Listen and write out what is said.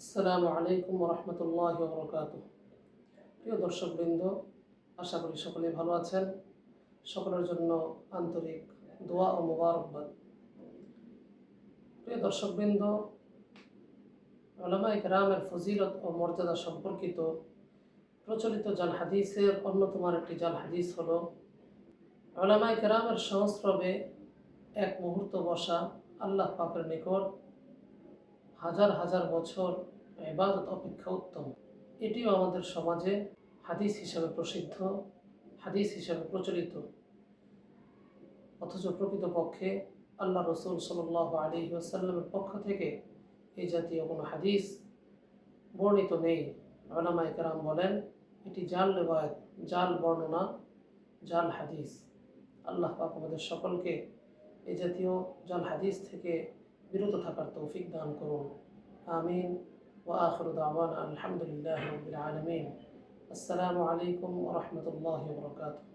আসসালামু আলাইকুম রহমতুল্লাহ বরকাত প্রিয় দর্শকবৃন্দ, আশা করি সকলেই ভালো আছেন। সকলের জন্য আন্তরিক দোয়া ও মোবারকবাদ। প্রিয় দর্শকবৃন্দ আলামাই কেরামের ফজিলত ও মর্যাদা সম্পর্কিত প্রচলিত জাল হাদিসের অন্যতম একটি জাল হাদিস হল আলামাই কেরামের সংস্রবে এক মুহূর্ত বসা আল্লাহ পাকের নিকট হাজার হাজার বছর ইবাদত অপেক্ষা উত্তম। এটিও আমাদের সমাজে হাদিস হিসাবে প্রসিদ্ধ, হাদিস হিসাবে প্রচলিত। অথচ প্রকৃতপক্ষে আল্লাহ রসুল সাল আলী আসাল্লামের পক্ষ থেকে এই জাতীয় কোনো হাদিস বর্ণিত নেই। আলামাই কেরাম বলেন, এটি জাল রেবায়ত জাল বর্ণনা, জাল হাদিস। আল্লাহ পাক আমাদের সকলকে এই জাতীয় জাল হাদিস থেকে বিরত থাকার তৌফিক দান করুন আমিন وآخر دعوانا الحمد لله رب العالمين السلام عليكم ورحمة الله وبركاته